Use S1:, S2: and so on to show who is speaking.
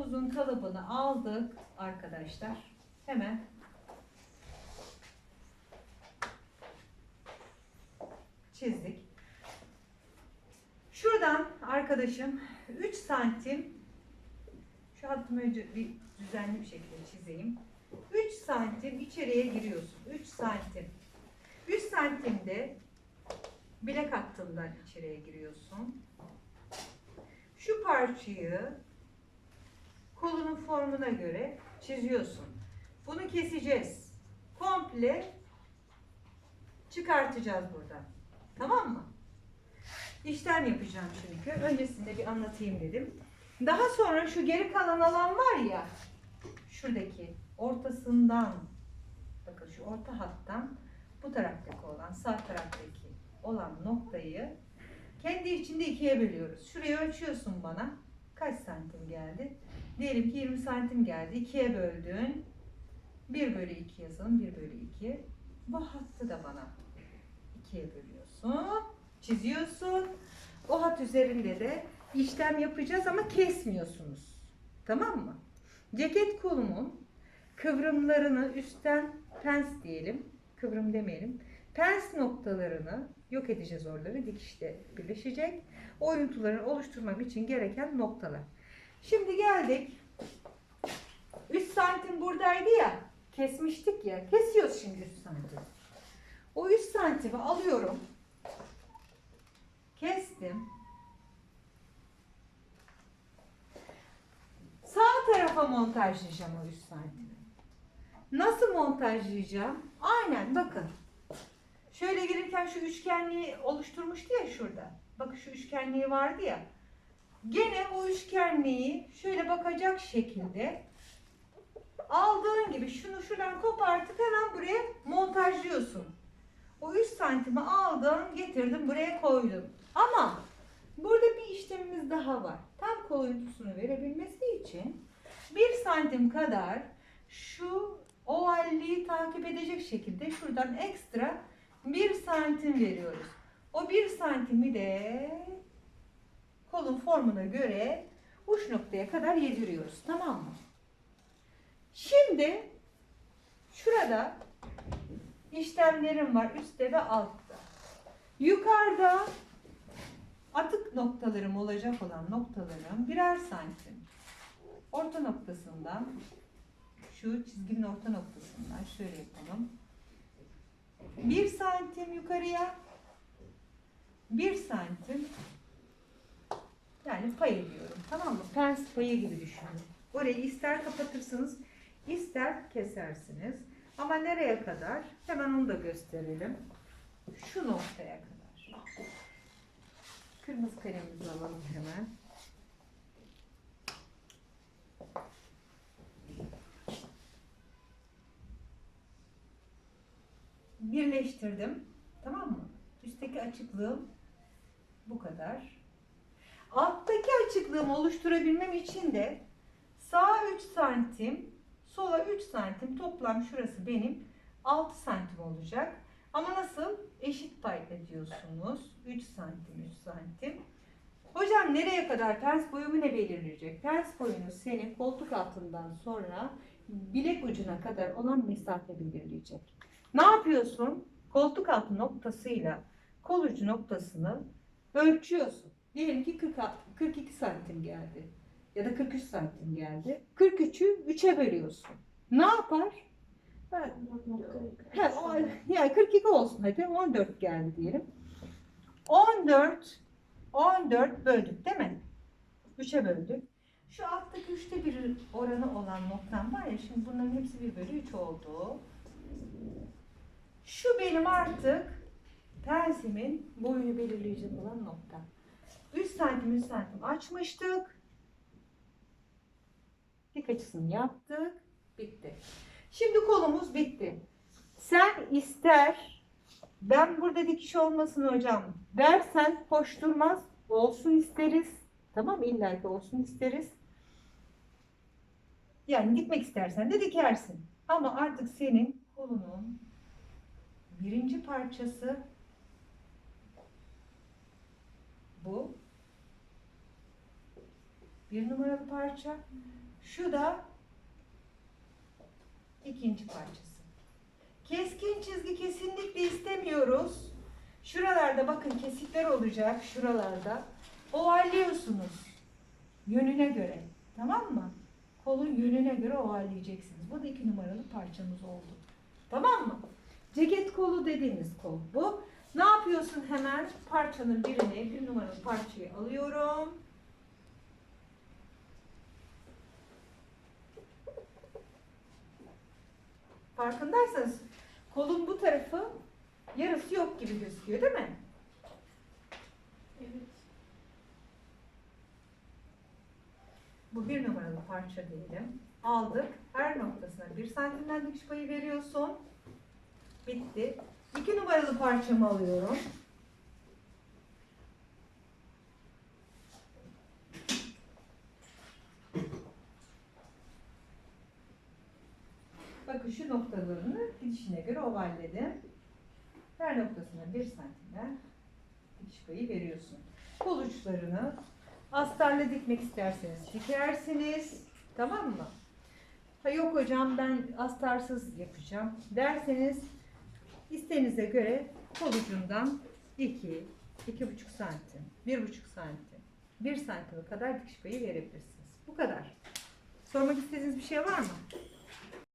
S1: kolumuzun kalıbını aldık arkadaşlar. Hemen çizdik. Şuradan arkadaşım 3 santim şu hattımı bir düzenli bir şekilde çizeyim. 3 santim içeriye giriyorsun. 3 santim. 3 santimde bilek hattından içeriye giriyorsun. Şu parçayı kolunun formuna göre çiziyorsun. Bunu keseceğiz. Komple çıkartacağız buradan. Tamam mı? İşlem yapacağım çünkü. Öncesinde bir anlatayım dedim. Daha sonra şu geri kalan alan var ya, şuradaki ortasından, bakın şu orta hattan bu taraftaki olan, sağ taraftaki olan noktayı kendi içinde ikiye bölüyoruz. Şurayı ölçüyorsun bana. Kaç santim geldi? Diyelim ki 20 santim geldi. İkiye böldün. 1 bölü 2 yazalım. 1 bölü 2. Bu hattı da bana ikiye bölüyorsun. Çiziyorsun. O hat üzerinde de işlem yapacağız ama kesmiyorsunuz. Tamam mı? Ceket kolumun kıvrımlarını üstten pens diyelim. Kıvrım demeyelim. Pens noktalarını yok edeceğiz oraları. Dikişte birleşecek. O oyuntuları oluşturmam için gereken noktalar. Şimdi geldik. 3 santim buradaydı ya. Kesmiştik ya. Kesiyoruz şimdi 3 santim. O 3 santimi alıyorum. Kestim. Sağ tarafa montajlayacağım o 3 santimi. Nasıl montajlayacağım? Aynen bakın. Şöyle gelirken şu üçgenliği oluşturmuştu ya şurada. Bakın şu üçgenliği vardı ya. Gene o üçgenliği şöyle bakacak şekilde aldığın gibi şunu şuradan kopartıp hemen buraya montajlıyorsun. O 3 santimi aldın, getirdim buraya koydum. Ama burada bir işlemimiz daha var. Tam kol oyuntusunu verebilmesi için 1 santim kadar şu ovalliği takip edecek şekilde şuradan ekstra 1 santim veriyoruz. O 1 santimi de kolun formuna göre uç noktaya kadar yediriyoruz. Tamam mı? Şimdi şurada işlemlerim var üstte ve altta. Yukarıda atık noktalarım olacak olan noktalarım birer santim. Orta noktasından şu çizginin orta noktasından şöyle yapalım. Bir santim yukarıya bir santim yani pay ediyorum. Tamam mı? Pens payı gibi düşünün. Orayı ister kapatırsınız, ister kesersiniz. Ama nereye kadar? Hemen onu da gösterelim. Şu noktaya kadar. Kırmızı kalemimizi alalım hemen. Birleştirdim. Tamam mı? Üstteki açıklığım bu kadar. Açıklığımı oluşturabilmem için de sağa 3 santim, sola 3 santim toplam şurası benim 6 santim olacak. Ama nasıl? Eşit pay ediyorsunuz. 3 santim, 3 santim. Hocam nereye kadar pens boyumu ne belirleyecek? Pens boyunu senin koltuk altından sonra bilek ucuna kadar olan mesafe belirleyecek. Ne yapıyorsun? Koltuk altı noktasıyla kol ucu noktasını ölçüyorsun. Diyelim ki 40, 42 santim geldi. Ya da 43 santim geldi. 43'ü 3'e bölüyorsun. Ne yapar? Ha, He, o, yani 42 olsun hadi 14 geldi diyelim. 14 14 böldük değil mi? 3'e böldük. Şu alttaki üçte bir oranı olan noktam var ya şimdi bunların hepsi 1 bölü 3 oldu. Şu benim artık pensimin boyunu belirleyecek olan nokta. 3 santim 3 santim açmıştık. Dik açısını yaptık. Bitti. Şimdi kolumuz bitti. Sen ister ben burada dikiş olmasın hocam dersen hoş durmaz. Olsun isteriz. Tamam illa ki olsun isteriz. Yani dikmek istersen de dikersin. Ama artık senin kolunun birinci parçası bu. Bir numaralı parça. Şu da ikinci parçası. Keskin çizgi kesinlikle istemiyoruz. Şuralarda bakın kesikler olacak şuralarda. Ovalliyorsunuz. Yönüne göre. Tamam mı? Kolun yönüne göre ovalleyeceksiniz. Bu da iki numaralı parçamız oldu. Tamam mı? Ceket kolu dediğimiz kol bu. Ne yapıyorsun hemen? Parçanın birini, bir numaralı parçayı alıyorum. Farkındaysanız kolun bu tarafı yarısı yok gibi gözüküyor değil mi?
S2: Evet.
S1: Bu bir numaralı parça diyelim. Aldık. Her noktasına bir santimden dikiş payı veriyorsun. Bitti. İki numaralı parçamı alıyorum. Bakın şu noktalarını gidişine göre ovalledim. Her noktasına bir santimden dikiş payı veriyorsun. Kol uçlarını astarla dikmek isterseniz dikersiniz. Tamam mı? Ha yok hocam ben astarsız yapacağım derseniz isteğinize göre kol ucundan 2, 2,5 santim, 1,5 santim, 1 santime kadar dikiş payı verebilirsiniz. Bu kadar. Sormak istediğiniz bir şey var mı?